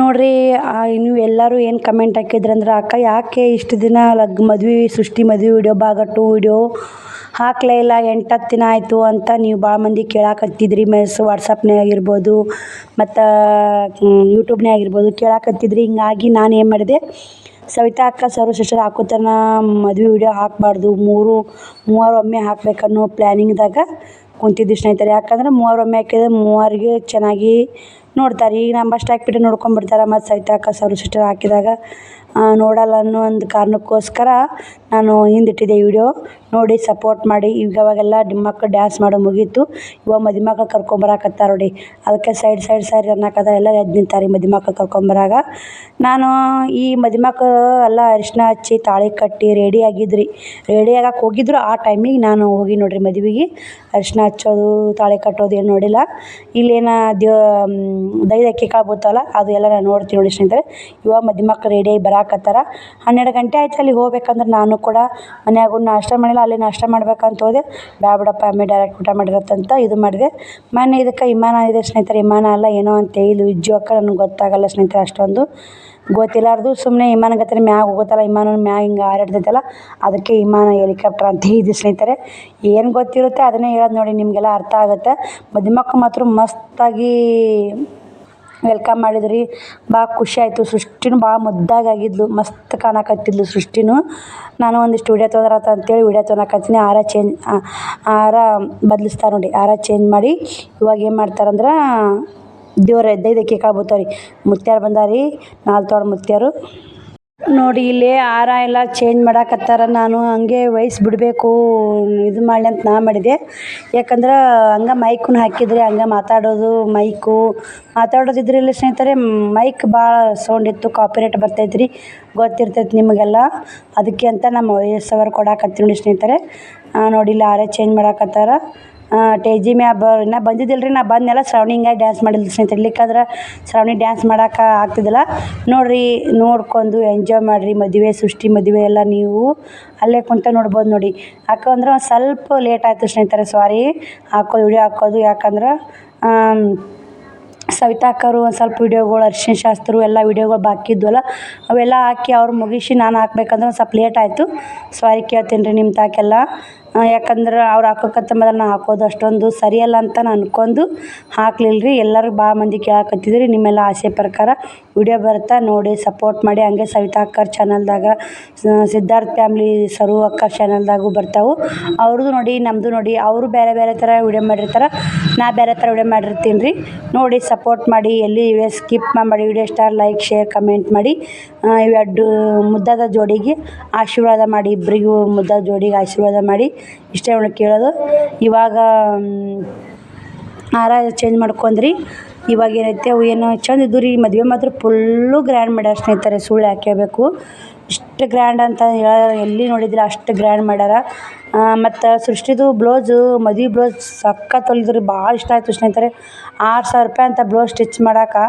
ನೋಡ್ರಿ ನೀವು ಎಲ್ಲರೂ ಏನು ಕಮೆಂಟ್ ಹಾಕಿದ್ರಂದ್ರೆ ಅಕ್ಕ, ಯಾಕೆ ಇಷ್ಟು ದಿನ ಲಗ್, ಮದ್ವೆ ಸೃಷ್ಟಿ, ಮದ್ವೆ ವಿಡಿಯೋ ಭಾಗ ಟು ವಿಡಿಯೋ ಹಾಕ್ಲೇ ಇಲ್ಲ ಎಂಟು ಹತ್ತು ದಿನ ಆಯಿತು ಅಂತ ನೀವು ಭಾಳ ಮಂದಿ ಕೇಳಾಕತ್ತಿದ್ರಿ, ಮೆಸ್ ವಾಟ್ಸಪ್ನೇ ಆಗಿರ್ಬೋದು, ಮತ್ತು ಯೂಟ್ಯೂಬ್ನೇ ಆಗಿರ್ಬೋದು, ಕೇಳಾಕತ್ತಿದ್ರಿ. ಹಿಂಗಾಗಿ ನಾನು ಏನು ಮಾಡಿದೆ, ಸವಿತಾ ಅಕ್ಕ ಸರು, ಸಿಸ್ಟರ್ ಹಾಕೋತನ ಮದ್ವೆ ವಿಡಿಯೋ ಹಾಕಬಾರ್ದು, ಮೂರು, ಮೂವರು ಒಮ್ಮೆ ಹಾಕ್ಬೇಕನ್ನೋ ಪ್ಲ್ಯಾನಿಂಗ್ದಾಗ ಕುಂತಿದ್ವಿ ಸ್ನೇಹಿತರೆ. ಯಾಕಂದ್ರೆ ಮೂವರೊಮ್ಮೆ ಹಾಕಿದ್ರೆ ಮೂವರಿಗೆ ಚೆನ್ನಾಗಿ ನೋಡ್ತಾರೆ. ಈಗ ನಂಬಷ್ಟು ಹಾಕ್ಬಿಟ್ಟು ನೋಡ್ಕೊಂಬಿಡ್ತಾರೆ ಮತ್ತು ಸಹಿತ ಅಕ್ಕ ಸರು ಸಿಸ್ಟರ್ ಹಾಕಿದಾಗ. ನೋಡಲ್ಲ ಅನ್ನೋ ಒಂದು ಕಾರಣಕ್ಕೋಸ್ಕರ ನಾನು ಹಿಂದಿಟ್ಟಿದ್ದೆ ವಿಡಿಯೋ. ನೋಡಿ ಸಪೋರ್ಟ್ ಮಾಡಿ. ಈಗ ಅವಾಗೆಲ್ಲ ಮಕ್ಳು ಡ್ಯಾನ್ಸ್ ಮಾಡೋ ಮುಗೀತು. ಇವಾಗ ಮದುಮಕ್ಳು ಕರ್ಕೊಂಬರಾಕತ್ತಾರ ನೋಡಿ. ಅದಕ್ಕೆ ಸೈಡ್ ಸೈಡ್ ಸೈಡ್ ಅನ್ನಕತ್ತಾರ ಎಲ್ಲ ಎದ್ದು ನಿಂತಾರೆ ಮದುವೆ ಮಕ್ಳು ಕರ್ಕೊಂಬರಾಗ. ನಾನು ಈ ಮದುಮಕ್ಳು ಎಲ್ಲ ಅರಿಶಿನ ಹಚ್ಚಿ, ತಾಳಿ ಕಟ್ಟಿ ರೆಡಿ ಆಗಿದ್ರಿ. ರೆಡಿ ಆಗಕ್ಕೆ ಹೋಗಿದ್ರು. ಆ ಟೈಮಿಗೆ ನಾನು ಹೋಗಿ ನೋಡ್ರಿ ಮದುವೆಗೆ. ಅರಿಶಿನ ಹಚ್ಚೋದು, ತಾಳಿ ಕಟ್ಟೋದು ಏನು ನೋಡಿಲ್ಲ. ಇಲ್ಲೇನ ದೇವ ದೈದ ಅಕ್ಕಿ ಕಾಳು ಅದು ಎಲ್ಲ ನಾನು ನೋಡ್ತೀನಿ ನೋಡಿ ಸ್ನೇಹಿತರೆ. ಇವಾಗ ಮದುವೆ ರೆಡಿಯಾಗಿ ರೆಡಿಯಾಗಿ ಬರಾಕತ್ತಾರ ಹನ್ನೆರಡು ಗಂಟೆ ಆಯ್ತು ಅಲ್ಲಿ ಹೋಗ್ಬೇಕಂದ್ರೆ ನಾನು ಕೂಡ ಮನ್ಯಾಗ ನಾಷ್ಟ ಮಾಡಿಲ್ಲ, ಅಲ್ಲಿ ನಾಷ್ಟ ಮಾಡ್ಬೇಕಂತ ಹೋದೆ. ಬ್ಯಾಬಿಡಪ್ಪ ಅಮ್ಮಿ ಡೈರೆಕ್ಟ್ ಊಟ ಮಾಡಿರತ್ತಂತ ಇದು ಮಾಡಿದೆ. ಮೊನ್ನೆ ಇದಕ್ಕೆ ವಿಮಾನ ಇದೆ ಸ್ನೇಹಿತರೆ ವಿಮಾನ ಅಲ್ಲ, ಏನೋ ಅಂತ ಹೇಳಿ ಇಜ್ಜು ಅಕ್ಕ, ನನಗೆ ಗೊತ್ತಾಗಲ್ಲ ಸ್ನೇಹಿತರೆ ಅಷ್ಟೊಂದು. ಗೊತ್ತಿಲ್ಲಾರ್ದು ಸುಮ್ಮನೆ ವಿಮಾನ ಗತಿನ ಮ್ಯಾಗ ಹೋಗುತ್ತಲ್ಲ ವಿಮಾನ ಮ್ಯಾಗ ಹಿಂಗೆ ಹಾರಾಡ್ತೈತಲ್ಲ ಅದಕ್ಕೆ ವಿಮಾನ ಹೆಲಿಕಾಪ್ಟರ್ ಅಂತ ಹೇಳಿದ್ವಿ ಸ್ನೇಹಿತರೆ. ಏನು ಗೊತ್ತಿರುತ್ತೆ ಅದನ್ನೇ ಹೇಳೋದು ನೋಡಿ, ನಿಮಗೆಲ್ಲ ಅರ್ಥ ಆಗುತ್ತೆ. ಮದುಮಕ್ಕ ಮಾತ್ರ ಮಸ್ತಾಗಿ ವೆಲ್ಕಮ್ ಮಾಡಿದ್ರಿ. ಭಾಳ ಖುಷಿ ಆಯಿತು. ಸೃಷ್ಟಿನೂ ಭಾಳ ಮುದ್ದಾಗಿ ಆಗಿದ್ಲು. ಮಸ್ತ್ ಕಾಣಕತ್ತಿದ್ಲು ಸೃಷ್ಟಿನೂ. ನಾನು ಒಂದಿಷ್ಟು ವಿಡಿಯೋ ತೊಗೊಂಡ್ರಾತ ಅಂತೇಳಿ ವಿಡಿಯೋ ತೊಗೊಳಕತ್ತೀನಿ ಆರ ಚೇಂಜ್ ಆರ ಬದಲಿಸ್ತಾರೆ ನೋಡಿ. ಆರ ಚೇಂಜ್ ಮಾಡಿ ಇವಾಗ ಏನು ಮಾಡ್ತಾರಂದ್ರೆ, ದೇವ್ರ ಎದ್ದೈದಕ್ಕೆ ಕಾಳು ಬೀಳ್ತಾವ್ರಿ ಮುತ್ಯಾರು ಬಂದಾರಿ. ನಾಲ್ಕು ತೋಡ ಮುತ್ಯಾರು ನೋಡಿ, ಇಲ್ಲಿ ಹಾರ ಎಲ್ಲ ಚೇಂಜ್ ಮಾಡಕತ್ತಾರ. ನಾನು ಹಂಗೆ ವಯಸ್ಸು ಬಿಡಬೇಕು ಇದು ಮಾಡಲಿ ಅಂತ ನಾ ಮಾಡಿದೆ. ಯಾಕಂದ್ರೆ ಹಂಗೆ ಮೈಕನ್ನು ಹಾಕಿದರೆ ಹಂಗೆ ಮಾತಾಡೋದು ಮೈಕು ಮಾತಾಡೋದಿದ್ರಲ್ಲಿ ಸ್ನೇಹಿತರೆ ಮೈಕ್ ಭಾಳ ಸೌಂಡ್ ಇತ್ತು ಕಾಪಿರೇಟ್ ಬರ್ತೈತೆ ರೀ ಗೊತ್ತಿರ್ತೈತೆ ನಿಮಗೆಲ್ಲ. ಅದಕ್ಕೆ ಅಂತ ನಮ್ಮ ವಯಸ್ಸವರು ಕೊಡಾಕತ್ತೀನಿ ನೋಡಿ ಸ್ನೇಹಿತರೆ. ನೋಡಿ, ಇಲ್ಲಿ ಹಾರ ಚೇಂಜ್ ಮಾಡಾಕತ್ತಾರ. ಟೇಜಿ ಮ್ಯಾಗ ಇನ್ನೂ ಬಂದಿದ್ದಿಲ್ಲ ರೀ ನಾ ಬಂದೆಲ್ಲ ಶ್ರಾವಣಿ ಹಿಂಗಾಗಿ ಡ್ಯಾನ್ಸ್ ಮಾಡಿಲ್ಲ ಸ್ನೇಹಿತರೆ. ಇಲ್ಲಿಕ್ಕಾದ್ರೆ ಶ್ರಾವಣಿ ಡ್ಯಾನ್ಸ್ ಮಾಡೋಕೆ ಆಗ್ತಿದ್ದಿಲ್ಲ. ನೋಡಿರಿ, ನೋಡ್ಕೊಂಡು ಎಂಜಾಯ್ ಮಾಡಿರಿ, ಮದುವೆ, ಸೃಷ್ಟಿ, ಮದುವೆ ಎಲ್ಲ ನೀವು ಅಲ್ಲೇ ಕುಂತ ನೋಡ್ಬೋದು ನೋಡಿ. ಯಾಕಂದ್ರೆ ಒಂದು ಸ್ವಲ್ಪ ಲೇಟ್ ಆಯಿತು ಸ್ನೇಹಿತರೆ ಸಾರಿ ಹಾಕೋದು ವಿಡಿಯೋ ಹಾಕೋದು, ಯಾಕಂದ್ರೆ ಸವಿತಾ ಅಕ್ಕರು ಒಂದು ಸ್ವಲ್ಪ ವಿಡಿಯೋಗಳು ಅರ್ಶಿನ ಶಾಸ್ತ್ರ ಎಲ್ಲ ವೀಡಿಯೋಗಳು ಬಾಕಿ ಇದ್ವಲ್ಲ, ಅವೆಲ್ಲ ಹಾಕಿ ಅವ್ರು ಮುಗಿಸಿ ನಾನು ಹಾಕ್ಬೇಕಂದ್ರೆ ಒಂದು ಸ್ವಲ್ಪ ಲೇಟ್ ಆಯಿತು. ಸಾರಿ ಕೇಳ್ತೀನಿ ರೀ ನಿಮ್ಮ ತಾಕೆಲ್ಲ. ಯಾಕಂದ್ರೆ ಅವ್ರು ಹಾಕೋಕತ್ತಂಬದ್ರೆ ನಾ ಹಾಕೋದು ಅಷ್ಟೊಂದು ಸರಿಯಲ್ಲ ಅಂತ ನಾನು ಅನ್ಕೊಂಡು ಹಾಕ್ಲಿಲ್ಲ ರೀ ಎಲ್ಲರೂ ಭಾಳ ಮಂದಿ ಕೇಳಾಕತ್ತಿದ್ರಿ. ನಿಮ್ಮೆಲ್ಲ ಆಸೆ ಪ್ರಕಾರ ವಿಡಿಯೋ ಬರುತ್ತೆ ನೋಡಿ ಸಪೋರ್ಟ್ ಮಾಡಿ. ಹಂಗೆ ಸವಿತಾ ಅಕ್ಕರ್ ಚಾನಲ್ದಾಗ ಸಿದ್ಧಾರ್ಥ್ ಫ್ಯಾಮ್ಲಿ ಸರು ಅಕ್ಕ ಚಾನಲ್ದಾಗೂ ಬರ್ತಾವೆ. ಅವ್ರದ್ದು ನೋಡಿ ನಮ್ಮದು ನೋಡಿ, ಅವರು ಬೇರೆ ಬೇರೆ ಥರ ವಿಡಿಯೋ ಮಾಡಿರ್ತಾರೆ. ನಾ ಬೇರೆ ಥರ ವಿಡಿಯೋ ಮಾಡಿರ್ತೀನಿ ರೀ ನೋಡಿ ಸಪೋರ್ಟ್ ಮಾಡಿ. ಎಲ್ಲಿ ವಿಡಿಯೋ ಸ್ಕಿಪ್ ಮಾಡಿ, video star like share comment ಮಾಡಿ ಇವೆರಡು ಮುದ್ದಾದ ಜೋಡಿಗೆ ಆಶೀರ್ವಾದ ಮಾಡಿ ಇಬ್ಬರಿಗೂ ಮುದ್ದಾದ ಜೋಡಿಗೆ ಆಶೀರ್ವಾದ ಮಾಡಿ ಇಷ್ಟೇ ಹೇಳಕ್ ಕೇಳೋದು. ಇವಾಗ ಹಾರ ಚೇಂಜ್ ಮಾಡ್ಕೊಂಡ್ರಿ. ಇವಾಗ ಏನೈತೆ, ಅವು ಏನು ಚಂದ ಇದ್ದು ರೀ, ಮದುವೆ ಮಾತ್ರ ಫುಲ್ಲು ಗ್ರ್ಯಾಂಡ್ ಮಾಡ್ಯಾರ ಸ್ನೇಹಿತರೆ, ಸುಳ್ಳು ಯಾಕೆ ಹೇಳ್ಬೇಕು. ಇಷ್ಟು ಗ್ರ್ಯಾಂಡ್ ಅಂತ ಹೇಳ, ಎಲ್ಲಿ ನೋಡಿದ್ರು ಅಷ್ಟು ಗ್ರ್ಯಾಂಡ್ ಮಾಡ್ಯಾರ. ಮತ್ತು ಸೃಷ್ಟಿದು ಬ್ಲೌಸು ಮದುವೆ ಬ್ಲೌಸ್ ಸಖತ್ ಹೊಲ್ದಿದ್ರು ರೀ ಭಾಳ ಇಷ್ಟ ಆಯಿತು ಸ್ನೇಹಿತರೆ. ಆರು ಸಾವಿರ ರೂಪಾಯಿ ಅಂತ ಬ್ಲೌಸ್ ಸ್ಟಿಚ್ ಮಾಡಕ್ಕೆ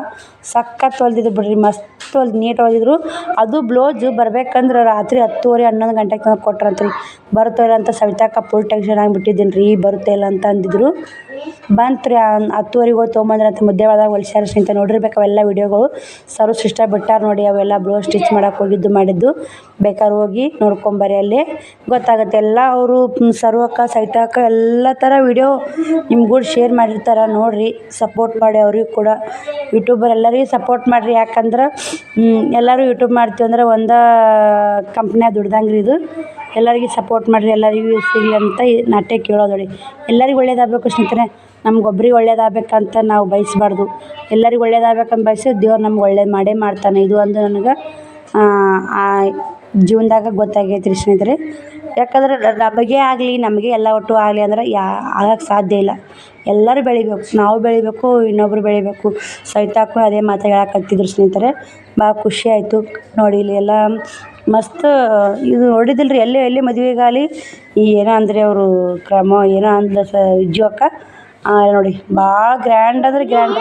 ಸಖತ್ ಹೊಲ್ದಿದ್ರು ಬಿಡ್ರಿ, ಮಸ್ತ್ ಹೊಲ್ದು, ನೀಟ್ ಹೊಲ್ದಿದ್ರು. ಅದು ಬ್ಲೌಸು ಬರ್ಬೇಕಂದ್ರೆ ರಾತ್ರಿ ಹತ್ತುವರೆ, ಹನ್ನೊಂದು ಗಂಟೆಗೆ ತಂದು ಕೊಟ್ರಂತ್ರಿ. ಬರುತ್ತೋ ಇಲ್ಲ ಅಂತ ಸವಿತಾಕ ಫುಲ್ ಟೆನ್ಷನ್ ಆಗಿಬಿಟ್ಟಿದ್ದೀನಿ ರೀ ಬರುತ್ತೋ ಇಲ್ಲ ಅಂತ ಅಂದಿದ್ರು. ಬಂತು ರೀ ಹತ್ತುವರೆಗೆ ಹೋಗಿ ಅಂತ ಮುದ್ದೆ ಒಳದಾಗ ಹೊಲ್ಸ್ಯಾರ ಸ್ನೇಹಿತ ನೋಡಿರ್ಬೇಕು ಅವೆಲ್ಲ ವಿಡಿಯೋಗಳು. ಸರ್ವ್ ಸೃಷ್ಟಿ ಬಿಟ್ಟಾರ ನೋಡಿ ಅವೆಲ್ಲ ಬ್ಲೌಸ್ ಸ್ಟಿಚ್ ಮಾಡೋಕೆ ಹೋಗಿದ್ದು ಮಾಡಿದ್ದು. ಬೇಕಾದ್ರೆ ಹೋಗಿ ನೋಡ್ಕೊಂಬರ್ರಿ ಅಲ್ಲಿ. ಗೊತ್ತಾಗುತ್ತೆ ಎಲ್ಲ ಅವರು ಸರ್ವಕ್ಕ ಅಕ್ಕ ಎಲ್ಲ ಥರ ವಿಡಿಯೋ ನಿಮ್ಗೂ ಶೇರ್ ಮಾಡಿರ್ತಾರೆ. ನೋಡಿರಿ ಸಪೋರ್ಟ್ ಮಾಡಿ ಅವ್ರಿಗೆ ಕೂಡ. ಯೂಟ್ಯೂಬರ್ ಎಲ್ಲರಿಗೂ ಸಪೋರ್ಟ್ ಮಾಡಿರಿ. ಯಾಕಂದ್ರೆ ಎಲ್ಲರೂ ಯೂಟ್ಯೂಬ್ ಮಾಡ್ತೀವಿ ಅಂದ್ರೆ ಒಂದು ಕಂಪ್ನ್ಯಾಗ ದುಡ್ದಂಗೆ ಇದು. ಎಲ್ಲರಿಗೂ ಸಪೋರ್ಟ್ ಮಾಡಿರಿ. ಎಲ್ಲರಿಗೂ ಸಿಗಲಿ ಅಂತ ನಾಟ್ಯ ಕೇಳೋದು ನೋಡಿ. ಎಲ್ಲರಿಗೂ ಒಳ್ಳೇದಾಗಬೇಕು ಸ್ನೇಹಿತರೆ. ನಮ್ಗೆ ಒಬ್ರಿಗೆ ಒಳ್ಳೇದಾಗಬೇಕಂತ ನಾವು ಬಯಸ್ಬಾರ್ದು. ಎಲ್ಲರಿಗೂ ಒಳ್ಳೇದಾಗಬೇಕಂತ ಬಯಸಿ ದೇವ್ರು ನಮ್ಗೆ ಒಳ್ಳೇದು ಮಾಡೇ ಮಾಡ್ತಾನೆ. ಇದು ಒಂದು ನನಗೆ ಜೀವನದಾಗ ಗೊತ್ತಾಗೈತೆ ರೀ ಸ್ನೇಹಿತರೆ. ಯಾಕಂದ್ರೆ ನಮಗೆ ಆಗಲಿ ನಮಗೆ ಎಲ್ಲ ಒಟ್ಟು ಆಗಲಿ ಅಂದ್ರೆ ಯಾ ಆಗಕ್ಕೆ ಸಾಧ್ಯ ಇಲ್ಲ. ಎಲ್ಲರೂ ಬೆಳಿಬೇಕು. ನಾವು ಬೆಳಿಬೇಕು ಇನ್ನೊಬ್ರು ಬೆಳಿಬೇಕು. ಸವಿತಾಕ್ಕೂ ಅದೇ ಮಾತು ಹೇಳಕತ್ತಿದ್ರು ಸ್ನೇಹಿತರೆ. ಭಾಳ ಖುಷಿ ಆಯಿತು. ನೋಡಿ ಇಲ್ಲಿ ಎಲ್ಲ ಮಸ್ತ್ ಇದು ನೋಡಿದಿಲ್ಲ ರೀ ಎಲ್ಲೇ ಎಲ್ಲಿ ಮದುವೆಗಾಲಿ ಏನೋ ಅಂದರೆ ಅವರು ಕ್ರಮ ಏನೋ ಅಂದ್ರೆ ಸ ಆ, ನೋಡಿ ಭಾಳ ಗ್ರ್ಯಾಂಡ್ ಅಂದ್ರೆ ಗ್ರ್ಯಾಂಡ್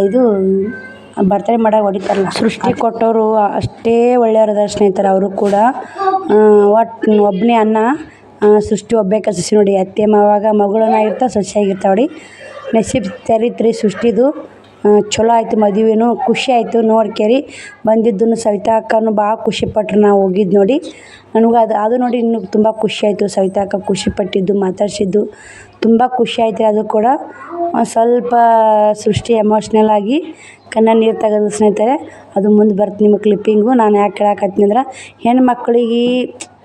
ಇದು ಬರ್ತಡೇ ಮಾಡಾಗ ಹೊಡಿತಾರಲ್ಲ. ಸೃಷ್ಟಿ ಕೊಟ್ಟವರು ಅಷ್ಟೇ ಒಳ್ಳೆಯವ್ರು ಅದಾರ ಸ್ನೇಹಿತರೆ ಅವರು ಕೂಡ. ಒಟ್ಟು ಒಬ್ಬನೇ ಅನ್ನ ಆ, ಸೃಷ್ಟಿ ಒಬ್ಬೇ ಸಸಿ ನೋಡಿ. ಅತ್ತೆ ಮಾವಾಗ ಮಗಳನ್ನಾಗಿರ್ತಾ ಆಗಿರ್ತಾವೆ ನೋಡಿ. ನಸೀಬ್ ತೆರೀತ್ರಿ ಸೃಷ್ಟಿದು. ಚಲೋ ಆಯಿತು ಮದುವೆನೂ ಖುಷಿ ಆಯಿತು ನೋಡ್ಕೇರಿ. ಬಂದಿದ್ದನ್ನು ಸವಿತಾ ಅಕ್ಕನೂ ಭಾಳ ಖುಷಿಪಟ್ರು ನಾವು ಹೋಗಿದ್ದು ನೋಡಿ. ನನಗೆ ಅದು ಅದು ನೋಡಿ ಇನ್ನೂ ತುಂಬ ಖುಷಿ ಆಯಿತು. ಸವಿತಾ ಅಕ್ಕ ಖುಷಿಪಟ್ಟಿದ್ದು ಮಾತಾಡಿಸಿದ್ದು. ತುಂಬ ಖುಷಿ ಆಯ್ತು ಅದು ಕೂಡ. ಸ್ವಲ್ಪ ಸೃಷ್ಟಿ ಎಮೋಷ್ನಲ್ ಆಗಿ ಕಣ್ಣ ನೀರು ತೆಗೆದು ಸ್ನೇಹಿತರೆ, ಅದು ಮುಂದೆ ಬರ್ತೆ ನಿಮ್ಮ ಕ್ಲಿಪ್ಪಿಂಗು ನಾನು ಯಾಕೆ ಹೇಳಕತ್ತೀನಿ ಅಂದ್ರೆ, ಹೆಣ್ಮಕ್ಳಿಗೆ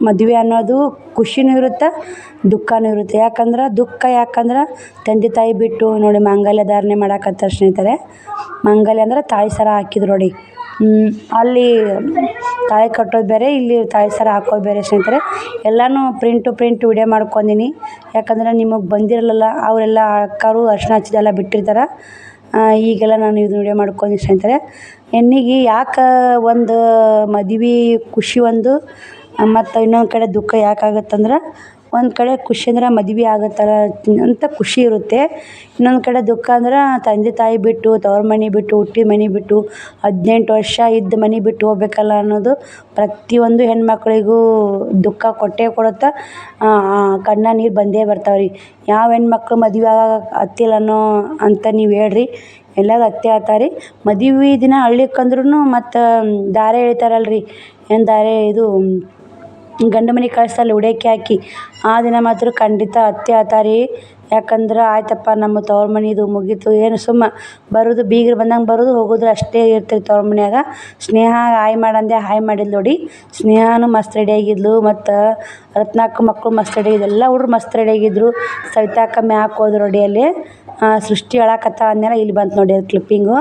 ಮದುವೆ ಅನ್ನೋದು ಖುಷಿನೂ ಇರುತ್ತೆ, ದುಃಖನೂ ಇರುತ್ತೆ. ಯಾಕಂದ್ರೆ, ದುಃಖ ಯಾಕಂದ್ರೆ, ತಂದೆ ತಾಯಿ ಬಿಟ್ಟು ನೋಡಿ ಮಾಂಗಲ್ಯ ಧಾರಣೆ ಮಾಡಕತ್ತಾರೆ ಸ್ನೇಹಿತರೆ. ಮಾಂಗಲ್ಯ ಅಂದ್ರೆ ತಾಳಿ ಸರ ಹಾಕಿದ್ರು ನೋಡಿ. ಅಲ್ಲಿ ತಾಳಿ ಕಟ್ಟೋದು ಬೇರೆ, ಇಲ್ಲಿ ತಾಳಿ ಸರ ಹಾಕೋದು ಬೇರೆ ಸ್ನೇಹಿತರೆ. ಎಲ್ಲನೂ ಪ್ರಿಂಟ್ ಪ್ರಿಂಟ್ ವಿಡಿಯೋ ಮಾಡ್ಕೊಂಡೀನಿ. ಯಾಕಂದ್ರೆ ನಿಮಗೆ ಬಂದಿರಲಿಲ್ಲ, ಅವರೆಲ್ಲ ಅಕ್ಕರು ಅರ್ಶಿಣ ಹಚ್ಚಿದೆಲ್ಲ ಬಿಟ್ಟಿರ್ತಾರೆ. ಈಗೆಲ್ಲ ನಾನು ಇದು ವಿಡಿಯೋ ಮಾಡ್ಕೊಂಡಿ ಅಂತಾರೆ. ಹೆಣ್ಣಿಗೆ ಯಾಕೆ ಒಂದು ಮದುವೆ ಖುಷಿ ಒಂದು ಮತ್ತು ಇನ್ನೊಂದು ಕಡೆ ದುಃಖ ಯಾಕೆ ಆಗುತ್ತಂದ್ರೆ ಒಂದು ಕಡೆ ಖುಷಿ ಅಂದ್ರೆ ಆಗೋ ಥರ ಅಂತ ಖುಷಿ ಇರುತ್ತೆ. ಇನ್ನೊಂದು ಕಡೆ ದುಃಖ ಅಂದ್ರೆ ತಂದೆ ತಾಯಿ ಬಿಟ್ಟು, ತವ್ರ ಮನೆ ಬಿಟ್ಟು ಹುಟ್ಟಿದ ಮನೆ ಬಿಟ್ಟು, ಹದಿನೆಂಟು ವರ್ಷ ಇದ್ದ ಮನೆ ಬಿಟ್ಟು ಹೋಗ್ಬೇಕಲ್ಲ ಅನ್ನೋದು ಪ್ರತಿಯೊಂದು ಹೆಣ್ಮಕ್ಳಿಗೂ ದುಃಖ ಕೊಟ್ಟೇ ಕೊಡುತ್ತೆ ಕಣ್ಣ ನೀರು ಬಂದೇ ಬರ್ತಾವೆ ರೀ. ಯಾವ ಹೆಣ್ಮಕ್ಳು ಮದುವೆ ಆಗೋಕೆ ಹತ್ತಿಲ್ಲ ಅನ್ನೋ ಅಂತ ನೀವು ಹೇಳ್ರಿ. ಎಲ್ಲರೂ ಅತ್ತೆ ಆತಾರೆ ಮದುವೆ ದಿನ ಅಳ್ಳಿಕ್ಕೆ ಅಂದ್ರೂ ಮತ್ತು ಧಾರೆ ಎಳಿತಾರಲ್ಲ ರೀ ಏನು ದಾರೆ ಇದು ಗಂಡು ಮನೆಗೆ ಅಲ್ಲಿ ಉಡೇಕಿ ಹಾಕಿ. ಆ ದಿನ ಮಾತ್ರ ಖಂಡಿತ ಅತ್ತೆ ಆತಾರಿ. ಯಾಕಂದ್ರೆ ಆಯ್ತಪ್ಪ, ನಮ್ಮ ತವ್ರು ಮನೆದು ಮುಗೀತು. ಏನು ಸುಮ್ಮ ಬರೋದು, ಬೀಗರು ಬಂದಂಗೆ ಬರೋದು ಹೋಗೋದು ಅಷ್ಟೇ ಇರ್ತೈತೆ ತವ್ರ ಮನ್ಯಾಗ ಸ್ನೇಹ ಹಾಯ್ ಮಾಡಂದೆ, ಹಾಯ್ ಮಾಡಿದ್ಲು ನೋಡಿ. ಸ್ನೇಹನೂ ಮಸ್ತ್ ರೆಡಿ ಆಗಿದ್ಲು. ಮತ್ತು ರತ್ನಾಕ ಮಕ್ಕಳು ಮಸ್ತ್ ರೆಡಿ ಎಲ್ಲ ಹುಡ್ರು ಮಸ್ತ್ ರೆಡಿ ಆಗಿದ್ರು. ಸವಿತಾಕ ಮ್ಯಾಕ್ ಹೋದ್ರು ನೋಡಿ ಅಲ್ಲಿ. ಸೃಷ್ಟಿ ಹೇಳಕತ್ತ ಅಂದ್ಮೇಲೆ ಇಲ್ಲಿ ಬಂತು ನೋಡಿ ಅದು ಕ್ಲಿಪ್ಪಿಂಗು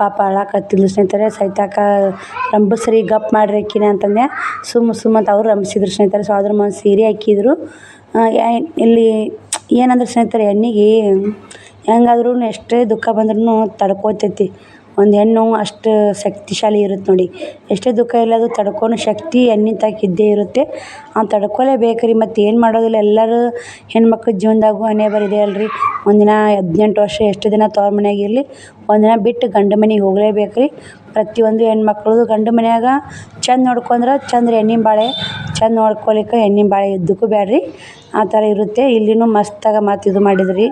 ಪಾಪ ಅಳಕತ್ತಿದ್ಲು ಸ್ನೇಹಿತರೆ. ಸೈತಾಕ ರಂಬಿಸ್ರಿ ಗಪ್ ಮಾಡ್ರಿ ಆಕಿನ ಅಂತಂದೆ. ಸುಮ್ಮ ಸುಮ್ಮ ಅಂತ ಅವ್ರು ರಂಬಿಸಿದ್ರು ಸ್ನೇಹಿತರೆ. ಸೊ ಅದ್ರ ಮೇಲೆ ಸೀರೆ ಹಾಕಿದ್ರು. ಇಲ್ಲಿ ಏನಂದ್ರೆ ಸ್ನೇಹಿತರೆ, ಹೆಣ್ಣಿಗೆ ಹೆಂಗಾದ್ರೂ ಎಷ್ಟೇ ದುಃಖ ಬಂದ್ರೂ ತಡ್ಕೋತೈತಿ. ಒಂದು ಹೆಣ್ಣು ಅಷ್ಟು ಶಕ್ತಿಶಾಲಿ ಇರುತ್ತೆ ನೋಡಿ. ಎಷ್ಟೇ ದುಃಖ ಇರಲಿ ತಡ್ಕೊಳೋ ಶಕ್ತಿ ಹೆಣ್ಣಿನ ತಾಯಿಗೆ ಇದ್ದೇ ಇರುತ್ತೆ. ಆ ತಡ್ಕೊಲೇಬೇಕು ರೀ ಮತ್ತು ಏನು ಮಾಡೋದಿಲ್ಲ. ಎಲ್ಲರೂ ಹೆಣ್ಮಕ್ಳ ಜೀವನದಾಗೂ ಹಣೆ ಬರಿದೆ ಅಲ್ರಿ. ಒಂದಿನ ಹದಿನೆಂಟು ವರ್ಷ ಎಷ್ಟು ದಿನ ತವ್ರ ಮನ್ಯಾಗ ಇರಲಿ. ಒಂದಿನ ಬಿಟ್ಟು ಗಂಡ ಮನೆಗೆ ಹೋಗಲೇಬೇಕು ರೀ ಪ್ರತಿಯೊಂದು ಹೆಣ್ಮಕ್ಳದ್ದು ಗಂಡ ಮನ್ಯಾಗ ಚಂದ ನೋಡ್ಕೊಂಡ್ರೆ ಚಂದ ಹೆಣ್ಣಿನ ಬಾಳೆ. ಚಂದ ನೋಡ್ಕೊಲಿಕ್ಕೆ ಹೆಣ್ಣಿನ ಬಾಳೆ. ಇದ್ದಕ್ಕೂ ಬೇಡ್ರಿ ಆ ಥರ ಇರುತ್ತೆ. ಇಲ್ಲಿನೂ ಮಸ್ತಾಗ ಮತ್ತು ಇದು ಮಾಡಿದ್ರಿ.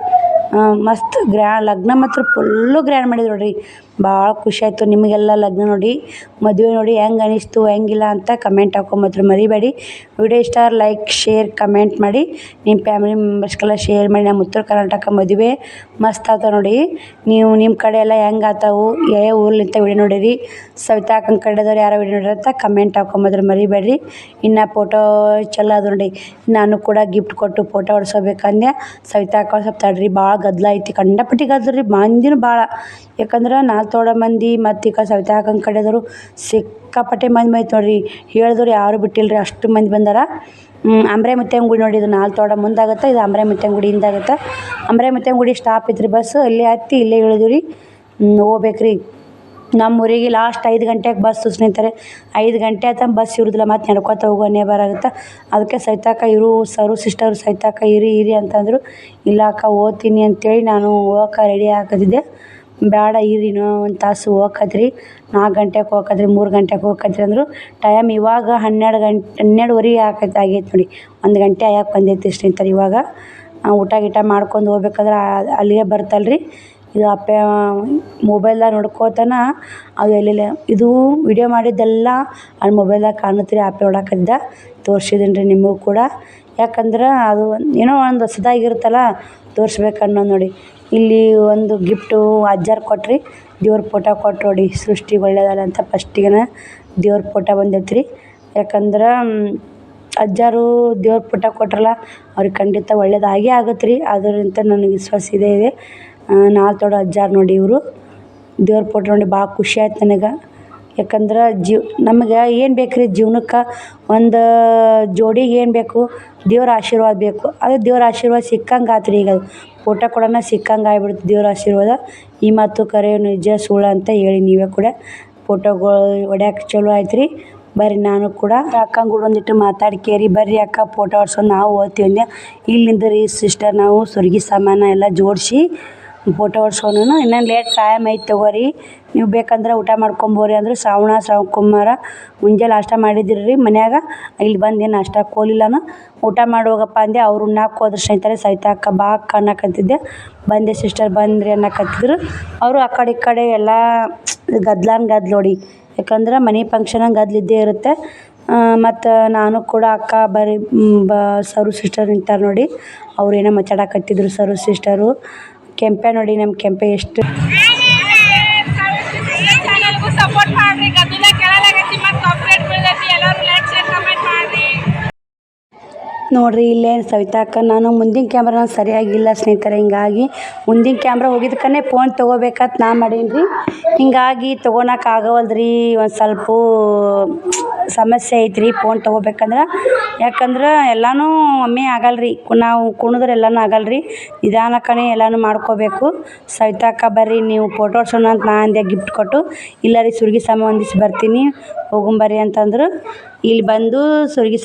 ಮಸ್ತ್ ಗ್ರ್ಯಾ, ಲಗ್ನ ಮಾತ್ರ ಫುಲ್ಲು ಗ್ರ್ಯಾಂಡ್ ಮಾಡಿದ್ರು ನೋಡ್ರಿ. ಭಾಳ ಖುಷಿ ಆಯಿತು. ನಿಮಗೆಲ್ಲ ಲಗ್ನ ನೋಡಿ, ಮದುವೆ ನೋಡಿ ಹೆಂಗೆ ಅನಿಸ್ತು, ಹೆಂಗಿಲ್ಲ ಅಂತ ಕಮೆಂಟ್ ಮಾತ್ರ ಮರಿಬೇಡಿ. ವಿಡಿಯೋ ಇಷ್ಟ ಲೈಕ್ ಶೇರ್ ಕಮೆಂಟ್ ಮಾಡಿ. ನಿಮ್ಮ ಫ್ಯಾಮಿಲಿ ಮೆಂಬರ್ಸ್ಗೆಲ್ಲ ಶೇರ್ ಮಾಡಿ. ನಮ್ಮ ಉತ್ತರ ಕರ್ನಾಟಕ ಮದುವೆ ಮಸ್ತ್ ಆತ ನೋಡಿ. ನೀವು ನಿಮ್ಮ ಕಡೆ ಎಲ್ಲ ಹೆಂಗೆ ಆತಾವು, ಯಾವ ಊರ್ಲಿಂದ ವಿಡಿಯೋ ನೋಡಿರಿ, ಸವಿತಾ ಅಕ್ಕನ ಕಡೆದವ್ರು ಯಾರೋ ವಿಡಿಯೋ ನೋಡಿರಿ ಅಂತ ಕಮೆಂಟ್ ಹಾಕೊಂಬದ್ರು ಮರಿಬೇಡ್ರಿ. ಇನ್ನು ಫೋಟೋ ಚೆಲ್ಲ ಅದು ನೋಡಿ. ನಾನು ಕೂಡ ಗಿಫ್ಟ್ ಕೊಟ್ಟು ಫೋಟೋ ಹೊಡ್ಸೋಬೇಕಂದೆ ಸವಿತಾ ಅಕ್ಕ ಸ್ವಲ್ಪ ತಡ್ರಿ, ಭಾಳ ಗದ್ದಲ ಐತಿ. ಕಂಡಪಟ್ಟಿ ಗದ್ದಲ ರೀ ಮಂದಿನೂ ಭಾಳ. ಯಾಕಂದ್ರೆ ನಾಲ್ಕು ತೋಡ ಮಂದಿ ಮತ್ತು ಈಗ ಸವಿತಾ ಅಕ್ಕನ ಕಡೆದವರು ಸಿಕ್ಕಾಪಟ್ಟೆ ಮಂದಿ ಬಂದಿತ್ತು ನೋಡಿರಿ. ಹೇಳಿದವ್ರು ಯಾರೂ ಬಿಟ್ಟಿಲ್ಲ ರೀ ಅಷ್ಟು ಮಂದಿ ಬಂದಾರ. ಅಂಬ್ರೆ ಮುತ್ಯನ ಗುಡಿ ನೋಡಿ ಇದು ನಾಲ್ಕು ತೋಡ ಮುಂದಾಗತ್ತೆ, ಇದು ಅಂಬ್ರೆ ಮುತ್ಯನ ಗುಡಿ ಹಿಂದಾಗತ್ತೆ. ಅಂಬ್ರೆ ಮುತ್ಯನ ಗುಡಿ ಸ್ಟಾಪ್ ಇತ್ತು ರೀ ಬಸ್ ಇಲ್ಲೇ ಹತ್ತಿ ಇಲ್ಲೇ ಇಳಿದ್ವಿ ರೀ ಹೋಗ್ಬೇಕ್ರಿ. ನಮ್ಮ ಊರಿಗೆ ಲಾಸ್ಟ್ ಐದು ಗಂಟೆಗೆ ಬಸ್ ಸ್ನೇಹಿತರೆ, ಐದು ಗಂಟೆ ಆತ ಬಸ್ ಇರುದಿಲ್ಲ, ಮತ್ತು ನಡ್ಕೊತ ಹೋಗೋ ಬರಾಗುತ್ತೆ ಅದಕ್ಕೆ ಸೈತಾಕ ಇರು ಸರು ಸಿಸ್ಟರು ಸೈತಾಕ ಇರಿ ಇರಿ ಅಂತಂದರು, ಇಲ್ಲ ಅಕ್ಕ, ಓದ್ತೀನಿ ಅಂತೇಳಿ ನಾನು ಹೋಗಕ್ಕೆ ರೆಡಿ ಆಗತ್ತಿದ್ದೆ ಬೇಡ ಇರಿ ಇನ್ನೂ ಒಂದು ತಾಸು ಹೋಗಕತ್ರಿ, ನಾಲ್ಕು ಗಂಟೆಗೆ ಹೋಗಕತ್ರಿ, ಮೂರು ಗಂಟೆಗೆ ಹೋಗಕತ್ರಿ ಅಂದರು ಟೈಮ್ ಇವಾಗ ಹನ್ನೆರಡು ಗಂಟೆ ಹನ್ನೆರಡುವರೆ ಆಗೈತೆ ಆಗೈತೆ ನೋಡಿ. ಒಂದು ಗಂಟೆ ಆಗಕ್ಕೆ ಬಂದೈತಿ ಸ್ನೇಹಿತರೆ ಇವಾಗ. ಊಟ ಗೀಟ ಮಾಡ್ಕೊಂಡು ಹೋಗ್ಬೇಕಾದ್ರೆ ಅಲ್ಲಿಗೆ ಬರ್ತಲ್ಲ ರೀ ಇದು ಅಪ್ಪ ಮೊಬೈಲ್ದಾಗ ನೋಡ್ಕೋತನ ಅದು ಎಲ್ಲೆಲ್ಲ, ಇದು ವಿಡಿಯೋ ಮಾಡಿದ್ದೆಲ್ಲ ಅಲ್ಲಿ ಮೊಬೈಲ್ದಾಗ ಕಾಣುತ್ತೆ ರೀ ಆಪೆ ನೋಡಕತ್ತಿದ್ದ. ತೋರ್ಸಿದ್ದೀನಿ ರೀ ನಿಮಗೂ ಕೂಡ. ಯಾಕಂದ್ರೆ ಅದು ಏನೋ ಒಂದು ಹೊಸದಾಗಿರುತ್ತಲ್ಲ ತೋರಿಸ್ಬೇಕನ್ನೋ ನೋಡಿ. ಇಲ್ಲಿ ಒಂದು ಗಿಫ್ಟು ಅಜ್ಜಾರು ಕೊಟ್ರಿ. ದೇವ್ರ ಫೋಟೋ ಕೊಟ್ಟು ನೋಡಿ, ಸೃಷ್ಟಿ ಒಳ್ಳೇದಲ್ಲ ಅಂತ ಫಸ್ಟಿಗೆನ ದೇವ್ರ ಫೋಟೋ ಬಂದೈತೆ ರೀ ಯಾಕಂದ್ರೆ ಅಜ್ಜಾರು ದೇವ್ರ ಫೋಟೋ ಕೊಟ್ರಲ್ಲ, ಅವ್ರಿಗೆ ಖಂಡಿತ ಒಳ್ಳೇದಾಗೇ ಆಗುತ್ತೆ ರೀ ಅದರಿಂದ ನನಗೆ ವಿಶ್ವಾಸ ಇದೆ ಇದೆ. ನಾಲ್ಕು ದೊಡ್ಡ ಅಜ್ಜಾರು ನೋಡಿ ಇವರು. ದೇವ್ರ ಫೋಟೋ ನೋಡಿ ಭಾಳ ಖುಷಿ ಆಯ್ತು ನನಗೆ. ಯಾಕಂದ್ರೆ ಜೀವ, ನಮಗೆ ಏನು ಬೇಕು ರೀ ಜೀವ್ನಕ್ಕೆ? ಒಂದು ಜೋಡಿಗೆ ಏನು ಬೇಕು? ದೇವ್ರ ಆಶೀರ್ವಾದ ಬೇಕು. ಅದು ದೇವ್ರ ಆಶೀರ್ವಾದ ಸಿಕ್ಕಂಗೆ ಆತು ರೀ ಈಗ ಅದು. ಫೋಟೋ ಕೊಡೋಣ ಸಿಕ್ಕಂಗೆ ಆಗ್ಬಿಡ್ತು ದೇವ್ರ ಆಶೀರ್ವಾದ. ಈ ಮಾತು ಕರೆ ನಿಜ ಸುಳ್ಳು ಅಂತ ಹೇಳಿ ನೀವೇ ಕೂಡ ಫೋಟೋಗಳು ಹೊಡ್ಯಾಕೆ ಚಲೋ ಆಯ್ತು ರೀ ಬರ್ರಿ ನಾನು ಕೂಡ ಅಕ್ಕನ ಕೂಡ ಒಂದಿಟ್ಟು ಮಾತಾಡ್ಕೇರಿ ಬರ್ರಿ ಅಕ್ಕ ಫೋಟೋ ಹೊಡ್ಸೋದು ನಾವು ಓದ್ತೀವಿ ಅಂದೆ ಇಲ್ಲಿಂದ ರೀ ಸಿಸ್ಟರ್ ನಾವು ಸುರ್ಗಿ ಸಾಮಾನು ಎಲ್ಲ ಜೋಡಿಸಿ ಫೋಟೋ ಹೊಡ್ಸೋನು ಇನ್ನೇನು ಲೇಟ್ ಟೈಮ್ ಐತೆ ತಗೋರಿ. ನೀವು ಬೇಕಂದ್ರೆ ಊಟ ಮಾಡ್ಕೊಂಬೋರಿ ಅಂದ್ರೆ ಶ್ರಾವಣ ಶ್ರಾವಣ ಕುಮಾರ ಮುಂಜಾನೆ ನಾಷ್ಟ ಮಾಡಿದಿರಿ ರೀ ಮನ್ಯಾಗ. ಇಲ್ಲಿ ಬಂದು ಏನು ನಾಷ್ಟ ಹೋಲಿಲ್ಲನ ಊಟ ಮಾಡೋಗಪ್ಪ ಅಂದೆ, ಅವ್ರು ಉಣ್ಣಾಕೆ ಹೋದ್ರು ಸ್ನೇಹಿತರೆ ಸವಿತಾ ಅಕ್ಕ ಬಾ ಅಕ್ಕ ಅನ್ನಕತ್ತಿದ್ದೆ. ಬಂದೆ ಸಿಸ್ಟರ್ ಬಂದ್ರಿ ಅನ್ನಕತ್ತಿದ್ರು. ಅವರು ಆ ಕಡೆ ಈ ಕಡೆ ಎಲ್ಲ ಗದ್ಲಾನ್ ಗದ್ಲ ನೋಡಿ. ಯಾಕಂದ್ರೆ ಮನೆ ಫಂಕ್ಷನಾಗ ಗದ್ಲಿದ್ದೇ ಇರುತ್ತೆ. ಮತ್ತು ನಾನು ಕೂಡ ಅಕ್ಕ ಬರೀ ಬ, ಸರು ಸಿಸ್ಟರ್ ನಿಂತಾರೆ ನೋಡಿ. ಅವ್ರು ಏನೋ ಮಾತಾಡಕತ್ತಿದ್ರು ಸರು ಸಿಸ್ಟರು ಕೆಂಪೆ ನೋಡಿ ನಮ್ಮ ಕೆಂಪೆ ಎಷ್ಟು ನೋಡ್ರಿ, ಇಲ್ಲೇ ಸವಿತಾ ಅಕ್ಕ, ನಾನು ಮುಂದಿನ ಕ್ಯಾಮ್ರಾ ಸರಿಯಾಗಿಲ್ಲ ಸ್ನೇಹಿತರೆ, ಹಿಂಗಾಗಿ ಮುಂದಿನ ಕ್ಯಾಮ್ರ ಹೋಗಿದ್ದಕ್ಕೇ ಫೋನ್ ತೊಗೋಬೇಕಂತ ನಾ ಮಾಡೀನಿ ರೀ ಹಿಂಗಾಗಿ ತೊಗೊಳಕ್ಕೆ ಆಗವಲ್ದು ಒಂದು ಸ್ವಲ್ಪ ಸಮಸ್ಯೆ ಐತ್ರಿ ಫೋನ್ ತೊಗೋಬೇಕಂದ್ರೆ. ಯಾಕಂದ್ರೆ ಎಲ್ಲನೂ ಒಮ್ಮೆ ಆಗಲ್ಲ ರೀ ನಾವು ಕುಣಿದ್ರೆ ಎಲ್ಲನೂ ಆಗಲ್ಲ ರೀ ನಿಧಾನಕ್ಕನೆ ಎಲ್ಲನೂ ಮಾಡ್ಕೋಬೇಕು. ಸವಿತಾ ಅಕ್ಕ ಬರ್ರಿ, ನೀವು ಫೋಟೋ ಹೊಡ್ಸೋಣ ಅಂತ ನಾ ಅಂದೆ ಗಿಫ್ಟ್ ಕೊಟ್ಟು. ಇಲ್ಲ ರೀ ಸುರ್ಗಿ ಸಂಬಂಧಿಸಿ ಬರ್ತೀನಿ ಹೋಗುಂಬರ್ರಿ ಅಂತಂದ್ರು. ಇಲ್ಲಿ ಬಂದು ಸುರ್ಗಿ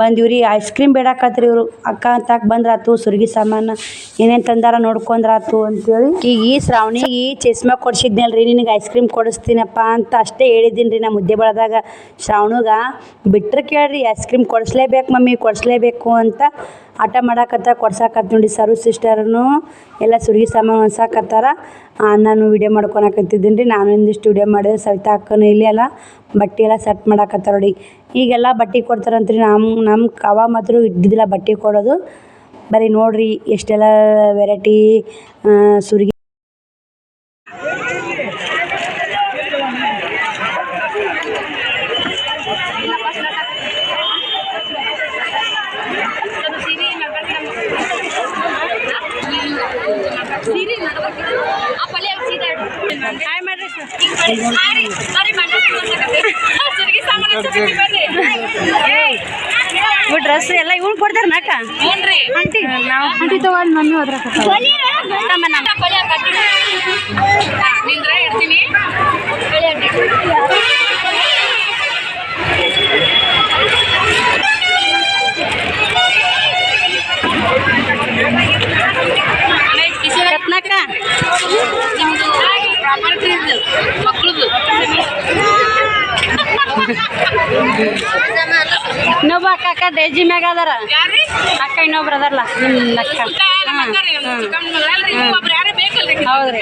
ಬಂದೀವಿ ರೀ ಐಸ್ ಕ್ರೀಮ್ ಬೇಡಾಕತ್ರಿ ಇವರು. ಅಕ್ಕ ಅಂತಾಕ ಬಂದ್ರಾತು ಸುರ್ಗಿ ಸಾಮಾನು. ಏನೇನು ತಂದಾರ ನೋಡ್ಕೊಂಡ್ರಾತು ಅಂತೇಳಿ. ಈಗ ಈ ಶ್ರಾವಣಿಗೆ ಚಸ್ಮಾ ಕೊಡ್ಸಿದ್ನಲ್ರಿ. ನಿನಗೆ ಐಸ್ ಕ್ರೀಮ್ ಕೊಡಿಸ್ತೀನಪ್ಪ ಅಂತ ಅಷ್ಟೇ ಹೇಳಿದ್ದೀನಿ ರೀ ನಾ ಮುದ್ದೆ ಬಳದಾಗ. ಶ್ರಾವಣಗ, ಬಿಟ್ರೆ ಕೇಳ್ರಿ ಐಸ್ ಕ್ರೀಮ್ ಕೊಡಿಸ್ಲೇಬೇಕು ಮಮ್ಮಿ, ಕೊಡಿಸ್ಲೇಬೇಕು ಅಂತ ಆಟ ಮಾಡಕತ್ತ, ಕೊಡ್ಸಾಕತ್ತ ನೋಡಿ ಸರ್ವ್ ಸಿಸ್ಟರ್ನು ಎಲ್ಲ ಸುರ್ಗಿ ಸಾಮಾನು ಹೊಲ್ಸಾಕತ್ತಾರ ನಾನು ವಿಡಿಯೋ ಮಾಡ್ಕೊಳಕತ್ತಿದ್ದೀನಿ ರೀ ನಾನು ಒಂದಿಷ್ಟು ವಿಡಿಯೋ ಮಾಡಿದೆ ಸವಿತಾ ಅಕ್ಕನು ಇಲ್ಲಿ ಎಲ್ಲ ಬಟ್ಟೆ ಎಲ್ಲ ಸೆಟ್ ಮಾಡಾಕತ್ತಾರ ನೋಡಿ. ಈಗೆಲ್ಲ ಬಟ್ಟೆ ಕೊಡ್ತಾರಂತ್ರಿ ನಮ್ಮ ನಮ್ಮ ಕವ ಮಾತ್ರ ಇದ್ದಿದ್ದಿಲ್ಲ ಬಟ್ಟೆ ಕೊಡೋದು. ಬರೀ ನೋಡ್ರಿ, ಎಷ್ಟೆಲ್ಲ ವೆರೈಟಿ ಸುರ್ಗಿ ಹಾಯ್ ಮಾಡ್ರಿ ಇವು ಡ್ರೆಸ್ ಎಲ್ಲ ಇವ್ನು ಕೊಡ್ತಾರ ನಾಕ? ಅಂಟಿ ನಾವು ಅಂಟಿ ತಗೊಂಡು ಮಮ್ಮಿ ಹೋದ್ರ ನಿಂದ್ರ ಇನ್ನೊಬ್ಬ ಅಕ್ಕ ಅಕ್ಕ ಡೇಜಿ ಮ್ಯಾಗ ಅದಾರ. ಅಕ್ಕ ಇನ್ನೊಬ್ರು ಅದಾರಲ್ಲ. ನಿಮ್ಮ ಅಕ್ಕ. ಹೌದ್ರಿ.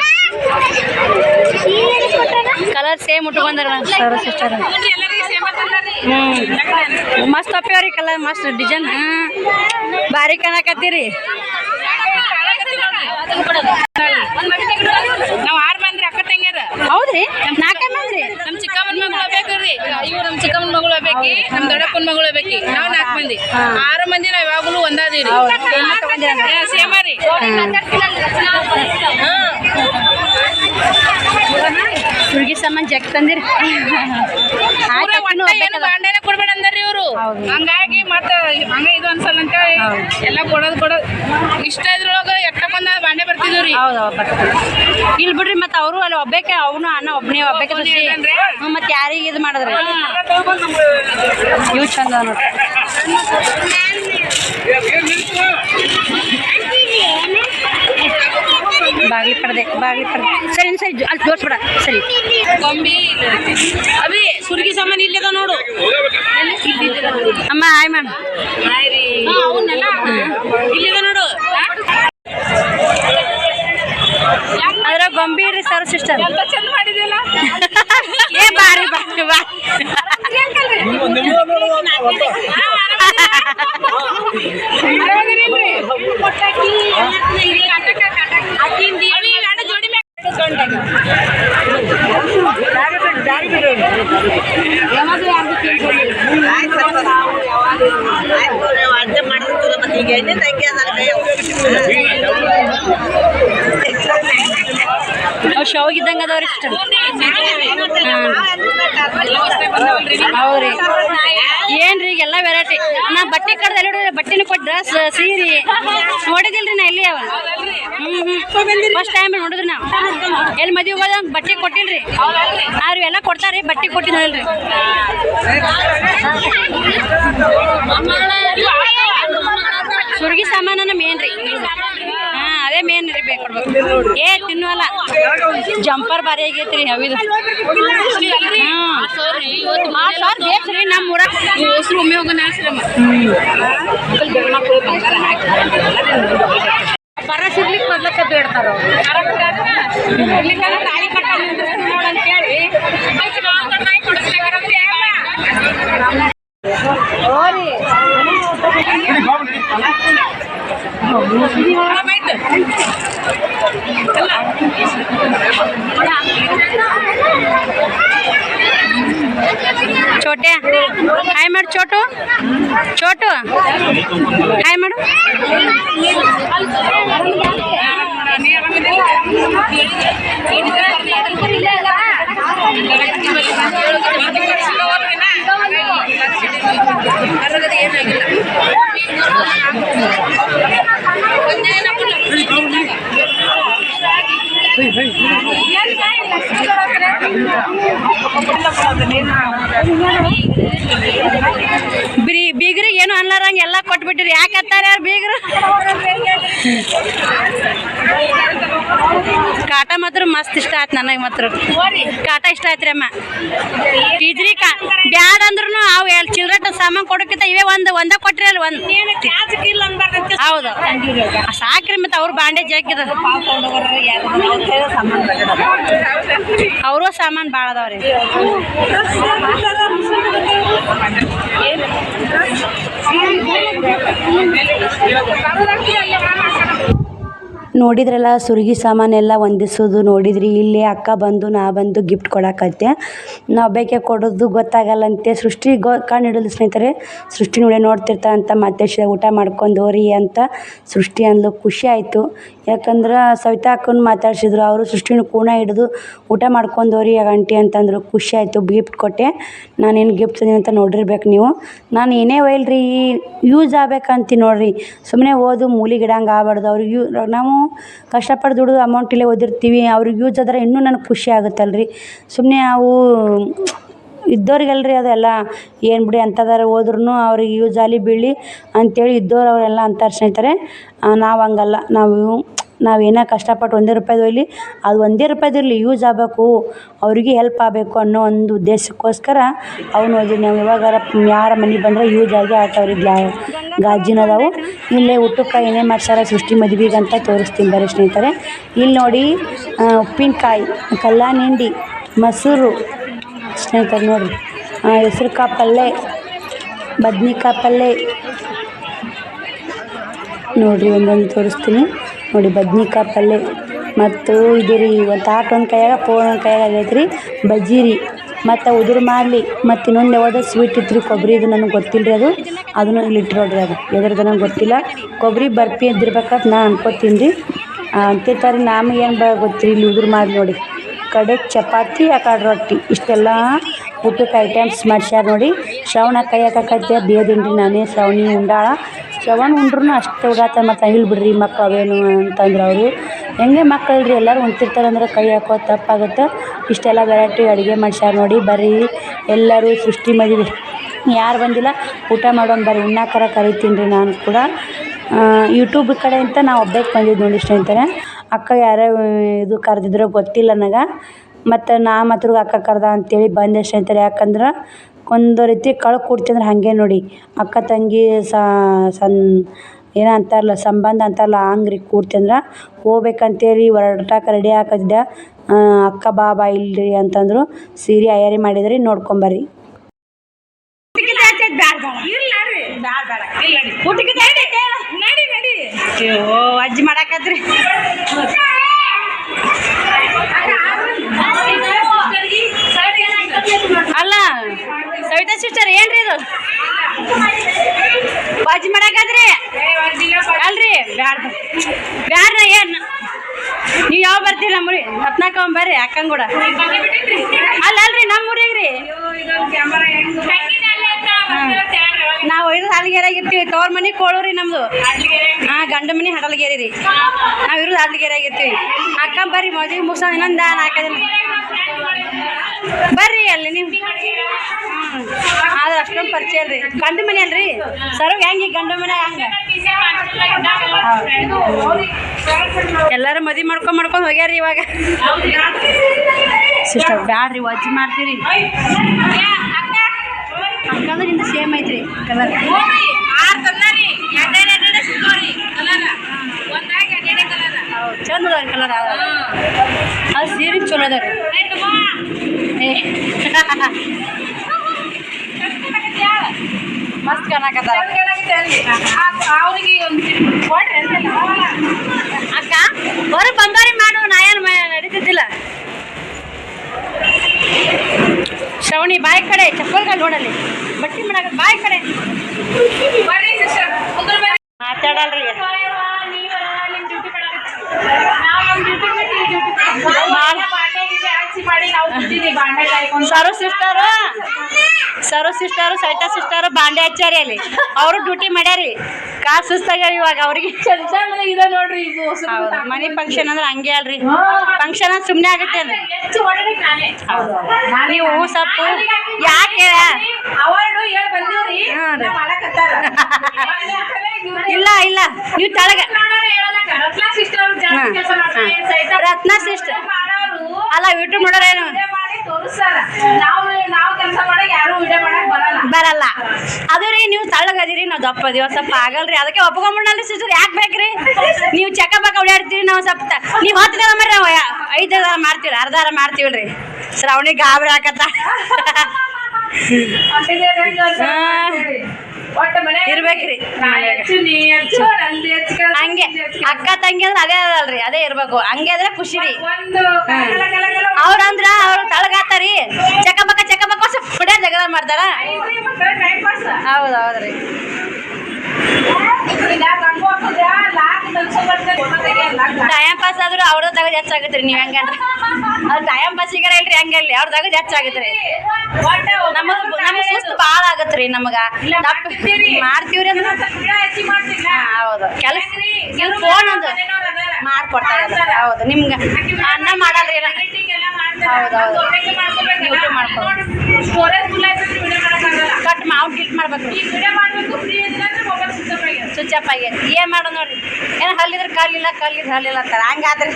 ಕಲರ್ ಸೇಮ್ ಉಟ್ಕೊಂಡಾರ ಸರ್ ಸಿಸ್ಟರ್. ಹ್ಞೂ ಮಸ್ತ್ ಒಪ್ಪಿವ್ರಿ ಕಲರ್ ಮಸ್ತ್ ಡಿಸೈನ್ ಹ್ಞೂ ಭಾರಿ ಕಾಣಕತ್ತೀರಿ ನಾವ್ ಆರ್ ಮಂದಿ ಅಕ್ಕ ತಂಗ್ಯಾರ. ಹೌದ್ರಿ? ನಾಲ್ಕೇ ಮಂದಿ ನಮ್ ಚಿಕ್ಕಮ್ಮನ ಮಗಳು ಬೇಕ್ರಿ ಇವ್ ನಮ್ ಚಿಕ್ಕಮ್ಮನ ಮಗಳು ಬೇಕಿ ನಮ್ ದೊಡ್ಡಪ್ಪನ ಮಗಳು ಬೇಕಿ ನಾವ್ ನಾಲ್ಕು ಮಂದಿ. ಆರು ಮಂದಿ ನಾವ್ ಯಾವಾಗಲೂ ಒಂದಾದೀರಿ ಹೌದು, same ತಗೊಂಡಿರ. ಸೇಮ ರೀ. ಹುಡುಗಿ ಸಾಮಾನ್ ಜಗ್ ತಂದಿರಿ. ಏನು ಬಾಂಡೆನೆ ಕೊಡ್ಬೇಡ ಅಂದ್ರಿ ಇವರು. ಹಂಗಾಗಿ ಮತ್ತ ಹಂಗ ಇದು ಅನ್ಸಲ್ಲ ಅಂತ. ಎಲ್ಲ ಕೊಡೋದು ಕೊಡೋದ್. ಇಷ್ಟ ಇದ್ರೊಳಗ ಎಟ್ಟಕೊಂದ ಬಾಂಡೆ ಬರ್ತಿದ್ವಿ ಹೌದು ಬರ್ತಾರೆ ಇಲ್ಲಿ ಬಿಡ್ರಿ ಮತ್ತೆ ಅವರು ಅಲ್ಲಿ ಒಬ್ಬಕ್ಕೆ ಅವನು ಅಣ್ಣ ಒಬ್ಬನೇ ಒಬ್ಬಕ್ಕೆ? ಮತ್ತೆ ಯಾರಿಗೆ ಇದು ಮಾಡಿದ್ರೆ? ಇವು ಚಂದ ಬಾಗಿ ಪಡದೆ ಬಾಗಿ ಪಡದೆ ಸರಿ ಸರಿ ಅಲ್ಲಿ ತೋರ್ಸ್ಬಿಡ ಸರಿ. ಗೊಂಬಿ ಅವಿ ಸುರ್ಗಿ ಸಾಮಾನು ಇಲ್ಲದ ನೋಡು. ಅಮ್ಮ ಹಾಯ್ ಮ್ಯಾಮ್ ಇಲ್ಲದ ಇಲ್ಲಿದೆ ನೋಡು. ಅದ್ರ ಗೊಂಬಿ ರೀ ಸರ್ ಸಿಸ್ಟರ್. ಎಂತ ಚಂದ ಮಾಡಿದ್ಯಲ್ಲ? ಏ ಬಾರಿ ಬಾರಿ ಬಾ ಅವು ಶೋಗಿದ್ದಂಗೆ ಅದಾವ್ರಿ ಸಿಸ್ಟರ್ ಹೌದ್ರಿ ಏನ್ರಿ ಈಗೆಲ್ಲ ವೆರೈಟಿ ನಾ ಬಟ್ಟೆ ಕಡ್ದು ಎಲ್ಲಿ ಬಟ್ಟೆನೂ ಕೊಟ್ಟು ಡ್ರೆಸ್ ಸೀರೆ. ನೋಡಿದಿಲ್ರಿ ನಾ ಎಲ್ಲಿ ಅವ? ಹ್ಞೂ ಹ್ಞೂ ಫಸ್ಟ್ ಟೈಮ್ ನೋಡಿದ್ರಿ ನಾವು. ಎಲ್ಲಿ ಮದುವೆ ಹೋದ ಬಟ್ಟೆ ಕೊಟ್ಟಿಲ್ರಿ. ಅವ್ರು ಎಲ್ಲ ಕೊಡ್ತಾರ್ರಿ ಬಟ್ಟೆ ಕೊಟ್ಟಿ ನೋಡಿಲ್ರಿ. ಸುರ್ಗಿ ಸಾಮಾನ ಮೇನ್ ರೀ ಅದೇ ಮೇನ್ ರೀ ಏ ತಿನ್ನುವಲ್ಲ. ಜಂಪರ್ ಬಾರಿ ರೀ ಅವಿದು ಬೇಕ್ರಿ ನಮ್ಮ ಊರಾಗ ಹೆಸರು ಒಮ್ಮೆ ಹೋಗೋಣ ಆಶ್ರಮ. ಬರ ಸಿಗ್ಲಿಕ್ಕೆ ಮೊದ್ಲಕ್ಕ ಬೇಡ್ತಾರ ತಾಳಿ ಕಟ್ಟ ನೋಡಂತೇಳಿ ನಾಯಿ ಕೊಡಿಸ್ಬೇಕಾದ್ರೆ ಚೋಟೆ ಹಾಯ್ ಮಾಡು ಚೋಟು ಚೋಟು ಹಾಯ್ ಮಾಡು ಎಲ್ಲ ಯಾಕತ್ತಾರೆ ಯಾರು ಬೀಗರು? ಕಾಟ ಮಾತ್ರ ಮಸ್ತ್ ಇಷ್ಟ ಆಯ್ತು ನನಗೆ ಮಾತ್ರ. ಕಾಟ ಇಷ್ಟ ಆಯ್ತ್ರಿ ಅಮ್ಮ. ಟೀಜ್ರಿ ಕಾ ಬ್ಯಾಡ ಅಂದ್ರೂ ಅವು ಎರಡು ಚಿಲ್ಡ್ರಟ್ ಸಾಮಾನು ಕೊಡೋಕ್ಕಿಂತ ಇವೇ ಒಂದು ಒಂದ ಕೊಟ್ರಿ ಅಲ್ಲಿ ಒಂದು ಹೌದು. ಸಾಕ್ರಿ ಮತ್ತೆ ಅವ್ರು ಬಾಂಡೆ ಜಾಕಿದ ಅವರು ಸಾಮಾನು ಭಾಳ ಅದಾವ್ರಿ. ನೋಡಿದ್ರಲ್ಲ, ಸುರುಗಿ ಸಾಮಾನೆಲ್ಲ ಹೊಂದಿಸೋದು ನೋಡಿದ್ರಿ, ಇಲ್ಲಿ ಅಕ್ಕ ಬಂದು, ನಾ ಬಂದು ಗಿಫ್ಟ್ ಕೊಡಕತ್ತೆ. ನಾವು ಬೇಕೆ ಕೊಡೋದು ಗೊತ್ತಾಗಲ್ಲಂತೆ. ಸೃಷ್ಟಿ ಗೊ ಕಣ್ಣು ಸ್ನೇಹಿತರೆ, ಸೃಷ್ಟಿ ನೋಡೇ ನೋಡ್ತಿರ್ತಾ ಅಂತ ಮತ್ತೆ ಊಟ ಮಾಡ್ಕೊಂಡು ಹೋರಿ ಅಂತ ಸೃಷ್ಟಿ ಅಂದ್ಲು. ಖುಷಿ ಆಯಿತು. ಯಾಕಂದ್ರೆ ಸವಿತಾ ಅಕ್ಕನ ಮಾತಾಡ್ಸಿದ್ರು. ಅವರು ಸೃಷ್ಟಿನ ಕೂಣ ಹಿಡಿದು ಊಟ ಮಾಡ್ಕೊಂಡು ಹೋರಿ ಆಂಟಿ ಅಂತಂದರು. ಖುಷಿ ಆಯಿತು ಗಿಫ್ಟ್ ಕೊಟ್ಟೆ. ನಾನೇನು ಗಿಫ್ಟ್ ತಂದೀನಿ ಅಂತ ನೋಡಿರ್ಬೇಕು ನೀವು. ನಾನು ಏನೇ ಒಯ್ಲ್ರಿ ಯೂಸ್ ಆಗ್ಬೇಕಂತೀನಿ ನೋಡ್ರಿ. ಸುಮ್ಮನೆ ಓದು ಮೂಲಿಗಿಡಂಗೆ ಆಗ್ಬಾರ್ದು. ಅವ್ರಿಗೆ ಯೂ, ನಾವು ಕಷ್ಟಪಟ್ಟು ದುಡಿದು ಅಮೌಂಟ್ ಇಲ್ಲೇ ಓದಿರ್ತೀವಿ. ಅವ್ರಿಗೆ ಯೂಸ್ ಆದ್ರೆ ಇನ್ನೂ ನನಗೆ ಖುಷಿ ಆಗುತ್ತಲ್ರಿ. ಸುಮ್ಮನೆ ಅವು ಇದ್ದವ್ರಿಗಲ್ರಿ ಅದೆಲ್ಲ. ಏನು ಬಿಡಿ ಅಂಥದಾರ ಹೋದ್ರೂ ಅವ್ರಿಗೆ ಯೂಸ್ ಆಗಲಿ ಬೀಳಿ ಅಂಥೇಳಿ ಇದ್ದವ್ರು ಅವರೆಲ್ಲ ಅಂತಾರೆ ಸ್ನೇಹಿತರೆ. ನಾವು ಹಂಗಲ್ಲ. ನಾವು ನಾವೇನೋ ಕಷ್ಟಪಟ್ಟು ಒಂದೇ ರೂಪಾಯ್ದು ಒಯ್ಲಿ, ಅದು ಒಂದೇ ರೂಪಾಯ್ದು ಇರಲಿ ಯೂಸ್ ಆಗಬೇಕು. ಅವ್ರಿಗೆ ಹೆಲ್ಪ್ ಆಗಬೇಕು ಅನ್ನೋ ಒಂದು ಉದ್ದೇಶಕ್ಕೋಸ್ಕರ ಅವನು ಓದಿ ನಾವು ಯಾವಾಗಾರ ಯಾರ ಮನೆಗೆ ಬಂದರೆ ಯೂಸ್ ಆಗಿ ಆಟವ್ರಿ ಗ್ಲಾ ಗಾಜಿನ ಅದಾವು ಇಲ್ಲೇ ಊಟಕ್ಕೆ ಏನೇ ಮಾಡ್ಸಾರ ಸೃಷ್ಟಿ ಮದ್ವೆಗೆ ತೋರಿಸ್ತೀನಿ ಬರೀ ಸ್ನೇಹಿತರೆ. ಇಲ್ಲಿ ನೋಡಿ ಉಪ್ಪಿನಕಾಯಿ ಕಲ್ಲಾನಿಂಡಿ ಮೊಸರು. ಸ್ನೇಹಿತರೆ ನೋಡಿರಿ ಹೆಸ್ರು ಕಾಳು ಪಲ್ಯ ಬದ್ನಿಕಾಯಿ ಪಲ್ಯ ನೋಡಿರಿ ಒಂದೊಂದು ತೋರಿಸ್ತೀನಿ. ನೋಡಿ ಬದ್ನಿಕಾಯಿ ಪಲ್ಯ ಮತ್ತು ಇದು ರೀ, ಒಂದು ತಾಟ್ ಒಂದು ಕೈಯಾಗ ಫೋನ್ ಒಂದು ಕೈಯಾಗ ಆಗೈತೆ ರೀ, ಬಜ್ಜಿ ರೀ. ಮತ್ತು ಉದುರು ಮಾಡಲಿ, ಮತ್ತು ಇನ್ನೊಂದು ಯಾವುದೋ ಸ್ವೀಟ್ ಇತ್ತು ರೀ ಕೊಬ್ಬರಿದು ನನಗೆ ಗೊತ್ತಿಲ್ಲ ರೀ ಅದು. ಅದನ್ನು ಇಲ್ಲಿ ಇಟ್ಟು ನೋಡ್ರಿ ಅದು. ಎದ್ರದ್ದು ನಂಗೆ ಗೊತ್ತಿಲ್ಲ. ಕೊಬ್ಬರಿ ಬರ್ಫಿ ಇದ್ದಿರ್ಬೇಕಂತ ನಾ ಅನ್ಕೋತೀನಿ ರೀ. ಅಂತಿರ್ತಾರೆ ನಮಗೆ ಏನು ಬ ಗೊತ್ತಿರಿ, ಇಲ್ಲಿ ಉದುರು ಮಾಡಿ ನೋಡಿ. ಕಡೆ ಚಪಾತಿ, ಆ ಕಡೆ ರೊಟ್ಟಿ. ಇಷ್ಟೆಲ್ಲ ಊಟಕ್ಕೆ ಐಟಮ್ಸ್ ಮಾಡ್ಸ್ಯಾರ ನೋಡಿ. ಶ್ರವಣ ಕೈ ಹಾಕಕತ್ತೆ ಬೇದಿನಿ ರೀ ನಾನೇ ಶ್ರವಣಿ ಉಂಡಾಳ. ಶ್ರವಣ ಉಂಡ್ರು ಅಷ್ಟು ಉಡಾತ ಮತ್ತು ಇಲ್ಲಿ ಬಿಡ್ರಿ ಮಕ್ಕಳು ಅವೇನು ಅಂತಂದ್ರೆ ಅವರು. ಹೆಂಗೆ ಮಕ್ಕಳು ರೀ ಎಲ್ಲರೂ ಉಣ್ತಿರ್ತಾರೆ ಅಂದ್ರೆ ಕೈ ಹಾಕೋ ತಪ್ಪಾಗುತ್ತೆ. ಇಷ್ಟೆಲ್ಲ ವೆರೈಟಿ ಅಡುಗೆ ಮಾಡ್ಸ್ಯಾರ ನೋಡಿ, ಬರ್ರಿ ಎಲ್ಲರೂ ಸೃಷ್ಟಿ ಮದುವೆ. ಯಾರು ಬಂದಿಲ್ಲ, ಊಟ ಮಾಡೋಣ ಬರ್ರಿ ಉಣ್ಣಾಕರ ಕರಿತೀನಿ ರೀ ನಾನು ಕೂಡ. ಯೂಟ್ಯೂಬ್ ಕಡೆಯಿಂದ ನಾವು ಒಬ್ಬಕ್ಕೆ ಬಂದಿದ್ದು ನೋಡಿ ಸ್ನೇಹಿತರೆ. ಅಕ್ಕ ಯಾರೋ ಇದು ಕರೆದಿದ್ರೋ ಗೊತ್ತಿಲ್ಲ ನನಗೆ. ಮತ್ತು ನಾ ಮಾತ್ರ ಅಕ್ಕ ಕರ್ದ ಅಂತೇಳಿ ಬಂದೆ ಅಂತಾರೆ ಯಾಕಂದ್ರೆ ಒಂದು ರೀತಿ ಕಳ್ ಕೊಡ್ತೀನಿ ಅಂದ್ರೆ ಹಾಗೆ ನೋಡಿ. ಅಕ್ಕ ತಂಗಿ ಸಣ್ಣ ಏನೋ ಅಂತಾರಲ್ಲ ಸಂಬಂಧ ಅಂತಾರಲ್ಲ ಹಂಗೆ ರೀ ಕೂಡ್ತಂದ್ರೆ ಹೋಗ್ಬೇಕಂತೇಳಿ ಹೊರಟಾಕ ರೆಡಿ ಹಾಕಿದ್ದೆ ಅಕ್ಕ ಬಾ ಬಾ ಇಲ್ರಿ ಅಂತಂದರು ಸೀರೆ ಅಯ್ಯಾರಿ ಮಾಡಿದ್ರಿ ನೋಡ್ಕೊಂಬರ್ರಿ. ಅಜ್ಜಿ ಮಾಡಾಕತ್ರಿ. ಅಲ್ಲ? ಸವಿತಾ ಸಿಸ್ಟರ್ ಏನ್ರಿ ಇದು? ಬಾಜಿ ಮಾಡಕಾದ್ರಿ ಅಲ್ರಿ ಬ್ಯಾಡ ಬ್ಯಾಡ ಏನ್? ನೀವು ಯಾವ ಬರ್ತೀರಿ ನಮ್ಮೂರಿ ಹತ್ನಾಕ ಬರ್ರಿ ಅಕ್ಕಂಗ್ ಕೂಡ? ಅಲ್ಲ, ಅಲ್ರಿ ನಮ್ಮೂರಿಗೆ ರೀ ನಾವು ಇರೋದು ಹಾಲಿಗೆರೆಯಾಗ ಇರ್ತೀವಿ. ತವ್ರ ಮನೆ ಕೋಳೂರಿ ನಮ್ದು. ಹಾಂ, ಗಂಡ ಮನೆ ಹಡಲ್ಗೇರಿ ರೀ ನಾವು ಇರೋದು ಹಾಲಿಗೆರೆಯಾಗ ಇರ್ತೀವಿ. ಅಕ್ಕ ಬರ್ರಿ, ಮದುವೆ ಮುಗಿಸ ಇನ್ನೊಂದು ಬರ್ರಿ ಅಲ್ಲಿ ನೀವು? ಹ್ಞೂ ಅಷ್ಟೊಂದು ಪರಿಚಯ ಅಲ್ರಿ ಗಂಡ ಮನೆ ಅಲ್ರಿ? ಸರ್, ಹೆಂಗೆ ಗಂಡು ಮನೆ ಹೆಂಗೆ? ಎಲ್ಲರೂ ಮದಿ ಮಾಡ್ಕೊಂಡ್ ಮಾಡ್ಕೊಂಡು ಹೋಗ್ಯಾರ ಇವಾಗ. ಸಿಸ್ಟರ್, ಬ್ಯಾಡ್ರಿ, ವಜ್ಜಿ ಮಾಡ್ತೀರಿ. ನಿಂದು ಸೇಮ್ ಐತ್ರಿ ಕಲರ್. ಚಂದ ಕಲರ್ ಅದು ಸೀರೆ ಚಲೋ ಅದ ರೀ ಮಸ್ತ್ ಕಾಣಕತ್ತಾರ ಅವ್ರಿಗೆ ಒಂದು ಕೊಡ್ರಿ ಅಂತ ಅಕ್ಕ ಬರೋ ಬಂಗಾರಿ ಮಾಡು ನಾ ಏನು ನಡೀತಿದ್ದಿಲ್ಲ ಶ್ರವಣಿ ಬಾಯಿ ಕಡೆ ಚಪ್ಪಲ್ಗಳು ನೋಡಲಿ ಬಟ್ಟಿ ಮಾಡಕ ಬಾಯಿ ಕಡೆ. ಮಾತಾಡಲ್ರಿ. ಸರು ಸಿಸ್ಟರ್ ಸರು ಸಿಸ್ಟರ್ ಸೈತಾ ಸಿಸ್ಟರ್ ಬಾಂಡೆ ಹಚ್ಚಾರಿ ಅಲ್ಲಿ. ಅವರು ಡ್ಯೂಟಿ ಮಾಡ್ಯಾರಿ. ಕಾ ಸುಸ್ತಾಗ್ಯಾರ ಇವಾಗ ಅವ್ರಿಗೆ. ಮನಿ ಇದೆ ನೋಡ್ರಿ ಇದು ಹೌದು ಮನೆ ಫಂಕ್ಷನ್ ಅಂದ್ರೆ ಹಂಗೆ ಅಲ್ರಿ. ಫಂಕ್ಷನ್ ಅಂದ್ರೆ ಸುಮ್ಮನೆ ಆಗುತ್ತೆ ಅಲ್ರಿ. ನೀವು ಸ್ವಲ್ಪ ಯಾಕೆ ಅವಾರ್ಡು ಹೇಳಿ ಬಂದೀವ್ರಿ. ಹಾ ರೀ. ಇಲ್ಲ ಇಲ್ಲ. ನೀವು ತಳಗ ರತ್ನ ಸಿಸ್ಟರ್ ಅಲ್ಲ ಯೂಟ್ಯೂಬ್ ಮಾಡಿ ತೋರಿಸ್ತಾರ. ನಾವು ನಾವು ಕೆಲಸ ಮಾಡಕ್ ಯಾರು ವಿಡಿಯೋ ಮಾಡಕ್ ಬರಲ್ಲ. ಅದು ರೀ ನೀವು ತಳ್ಳಗದಿರಿ ನಾವು ದಪ್ಪ ಅದೀವಿ. ಒಂದ್ ಸ್ವಲ್ಪ ಆಗಲ್ರಿ. ಅದಕ್ಕೆ ಒಪ್ಕೊಂಬಿಡಲ್ರಿ ಸಿಸ್ಟರ್. ಯಾಕೆ ಬೇಕ್ರಿ? ನೀವು ಚೆಕ ಬಕ ಓಡಾಡ್ತೀರಿ ನಾವು ಸ್ವಲ್ಪ ನೀವು ಹತ್ತು ಮಾಡ್ರಿ ನಾವು ಐದು ಜನ ಮಾಡ್ತೀವಿ ಅರ್ಧಾರ ಮಾಡ್ತೀವಲ್ರಿ ಅವನಿಗೆ ಗಾಬರಿ ಹಾಕತ್ತ ಇರ್ಬೇಕ್ರಿ ಹಂಗೆ. ಅಕ್ಕ ತಂಗಿ ಅಂದ್ರೆ ಅದೇ ಅದಲ್ರಿ ಅದೇ ಇರ್ಬೇಕು. ಹಂಗೆ ಆದ್ರೆ ಖುಷಿ ರೀ. ಅವ್ರಂದ್ರ ಅವ್ರು ತಳಗಾತಾರಿ. ಚಕಮಕ ಚಕಮಕ ಹೊಡ್ಯಾ ಜಗಳ ಮಾಡ್ತಾರ. ಐದ್ರಿ ಟೈಮ್ ಪಾಸ್ ಆದ್ರೂ ಅವ್ರ ತಗದ್ ಹೆಚ್ಚಾಗತ್ರಿ ನೀವ್ ಹೆಂಗಂದ್ರೆ ಅದು ಟೈಮ್ ಪಾಸ್ ಈಗ ಇಲ್ರಿ ಹಂಗಲ್ಲಿ ಅವ್ರ ತಗದ್ ಹೆಚ್ಚಾಗತ್ರಿ ನಮಗ್ ನಮಗ್ ಸುಸ್ತು ಭಾಳ ಆಗತ್ರಿ ನಮಗ. ಮಾಡ್ತೀವ್ರಿ ಅಂದ್ರೆ ಹೌದು ಕೆಲಸ? ನೀವು ಫೋನ್ ಒಂದು ಮನೆನವ್ರು ಮಾಡ್ಕೊಡ್ತಾರ ಹೌದು ನಿಮ್ಗ ಅನ್ನ ಮಾಡಲ್ರಿ. ಅದು. ಕಟ್ ಮಾವು ಮಾಡ್ಬೇಕು ಸ್ವಿಚ್ ಆಫ್ ಆಗೈತಿ ಏನ್ ಮಾಡೋದು ನೋಡ್ರಿ? ಏನು ಹಲ್ಲಿದ್ರೆ ಕಾಲಿಲ್ಲ ಕಾಲಿದ್ರೆ ಹಲ್ಲಿಲ್ಲ ಅಂತಾರೆ. ಹಂಗಾದ್ರೆ.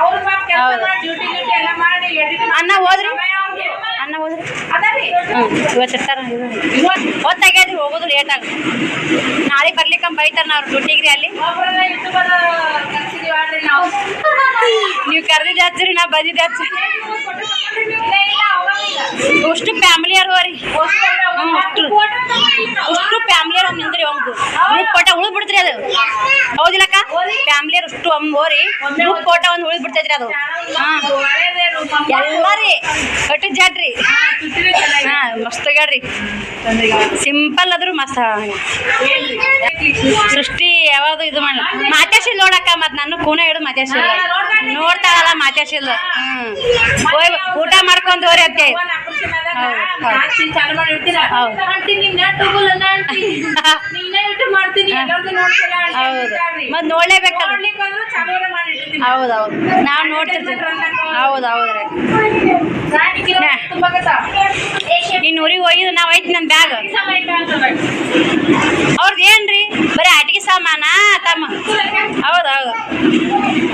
ಅವ್ರು ಅನ್ನ ಹೋದ್ರಿ. ಅನ್ನ ಹೋದ್ರಿ? ಇರ್ತಾರ ಹೋಗೋದು ಲೇಟ್ ಆಗ. ನಾಳೆ ಬರ್ಲಿಕ್ಕೆ ಬೈತಾರ ನಾವು ಡ್ಯೂಟಿಗ್ರಿ ಅಲ್ಲಿ. ನೀವು. ಕರೆದಿದ್ದು ಹಚ್ಚಿರಿ ನಾ ಬಂದಿದ್ದೆ ಹಚ್ಚಿರಿ. ಅಷ್ಟು ಫ್ಯಾಮಿಲಿ ಹೋರಿ ರೀ ಹ್ಮ್, ಅಷ್ಟು ಅಷ್ಟು ಫ್ಯಾಮಿಲಿ ಅವ್ರು ನಿಂದ್ರಿ ಒಂದು ಫೋಟೋ ಉಳಿದ್ ಬಿಡ್ತ್ರಿ ಅದು. ಹೌದಿಲ್ಲಕ್ಕ? ಫ್ಯಾಮಿಲಿ ಅಷ್ಟು ಹೋರಿ. ಗ್ರೂಪ್ ಫೋಟೋ ಒಂದು ಉಳಿದ್ ಬಿಡ್ತೈತ್ರಿ ಅದು. ಎಲ್ಲಾರಿ ಕಟ್ಟು ಜಾಡ್ರಿ. ಹಾ, ಮಸ್ತ್ ಆಗ್ಯಾಡ್ರಿ. ಸಿಂಪಲ್ ಆದ್ರೂ ಮಸ್ತ್ ಸೃಷ್ಟಿ ಯಾವಾಗ ಇದು ಮಾಡ ಮಾತಾಡ್ಸಿಲ್ಲ ನೋಡಕ್ಕ ಮತ್ ನಾನು ಕೂನ ಹಿಡಿದು ಮಾತಾಡ್ಸಿಲ್ಲ ನೋಡ್ತಾಳಲ್ಲ ಮಾತಾಡ್ಸಿಲ್ಲ ಹ್ಮ್. ಊಟ ಮಾಡ್ಕೊಂಡ್ ಹೋರಿ ಅತ್ತೆ. ಮತ್ ನೋಡ್ಲೇಬೇಕಲ್ಲ. ಹೌದೌದು ನಾವು ನೋಡ್ತಿರ್ತೀವಿ. ಹೌದು ನಾ. ಇನ್ನು ಊರಿಗೆ ಹೋಗಿದ್ದು ನಾವು ಐತಿ ನನ್ನ ಬ್ಯಾಗ್ ಅವ್ರದ್ ಇಲ್ಲ ಏನ್ರಿ? ಬರೀ ಆಟಿಕೆ ಸಾಮಾನ ತಮ್ಮ? ಹೌದು ಹೌದು.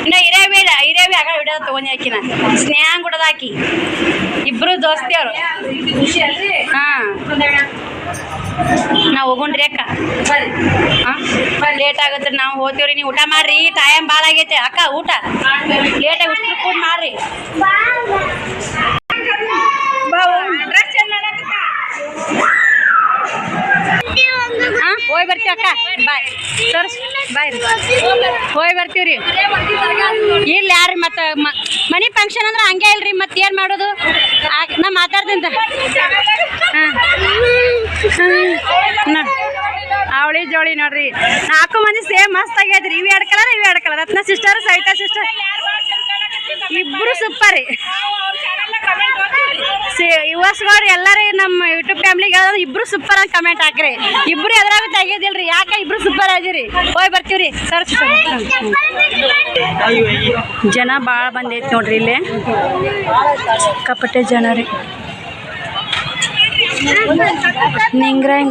ಇನ್ನು ಹಿರೇವಿ ಹಿರೇವಿ ಆಗ ತಗೊಂಡಿ ತೊಗೊಂಡು ಹಾಕಿನ ಸ್ನೇಹ ಹಾಕಿ ಇಬ್ರು ದೋಸ್ತಿ ಅವರು. ಹಾಂ. ನಾವು ಹೋಗೊಂಡ್ರಿ ಅಕ್ಕ. ಲೇಟ್ ಆಗುತ್ತೆ ನಾವು ಹೋಗ್ತೀವ್ರಿ. ನೀವು ಊಟ ಮಾಡ್ರಿ ಟೈಮ್ ಭಾಳ ಅಕ್ಕ, ಊಟ. ಲೇಟಾಗಿ ಉಷ್ಟು ಮಾಡ್ರಿ. ಬರ್ತೀವಿ ಅಕ್ಕ. ಬಾಯ್ ತೋರ್ಸ್. ಬಾಯ್ ಹೋಯ್ ಬರ್ತೀವಿ ರೀ ಇಲ್ಲ ಯಾರು ಮತ್ತೆ ಮನಿ ಫಂಕ್ಷನ್ ಅಂದ್ರೆ ಹಂಗೆ ಇಲ್ರಿ, ಮತ್ತೆ ಏನು ಮಾಡೋದು? ನಾ ಮಾತಾಡ್ತೀನಿ ಹಾಂ. ಅವಳಿ ಜೋಳಿ ನೋಡ್ರಿ. ನಾಲ್ಕು ಮಂದಿ ಸೇಮ್ ಮಸ್ತ್ ಆಗ್ಯಾದ್ರಿ ಇವು ಎರಡು ಕಲರ್, ಇವು ಎರಡು colour. Ratna sister Savita sister ಇಬ್ರು ಸೂಪರ್ ರೀ. ಯುವಸ್ಗವ್ರು ಎಲ್ಲರೂ ನಮ್ಮ ಯೂಟ್ಯೂಬ್ ಫ್ಯಾಮಿಲಿಗೆ ಹೇಳೋದು ಇಬ್ರು ಸೂಪರ್ ಅಂತ ಕಮೆಂಟ್ ಹಾಕ್ರಿ. ಇಬ್ರು ಎದ್ರಾಗ ತೆಗಿಯೋದಿಲ್ರಿ. ಯಾಕೆ ಇಬ್ರು ಸೂಪರ್ ಆಗಿರಿ? ಹೋಗಿ ಬರ್ತೀವ್ರಿ. ಸರ್ ಜನ ಭಾಳ ಬಂದೈತಿ ನೋಡ್ರಿ ಇಲ್ಲಿ. ಕಪಟೆ ಜನ ರೀ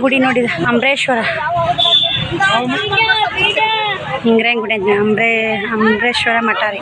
ಗುಡಿ ನೋಡಿದ, ಅಂಬರೇಶ್ವರ. ನಿಂಗ್ರಾಯನ್ ಗುಡಿ ಅಂಬ್ರೇ, ಅಂಬರೇಶ್ವರ ಮಠ ರೀ.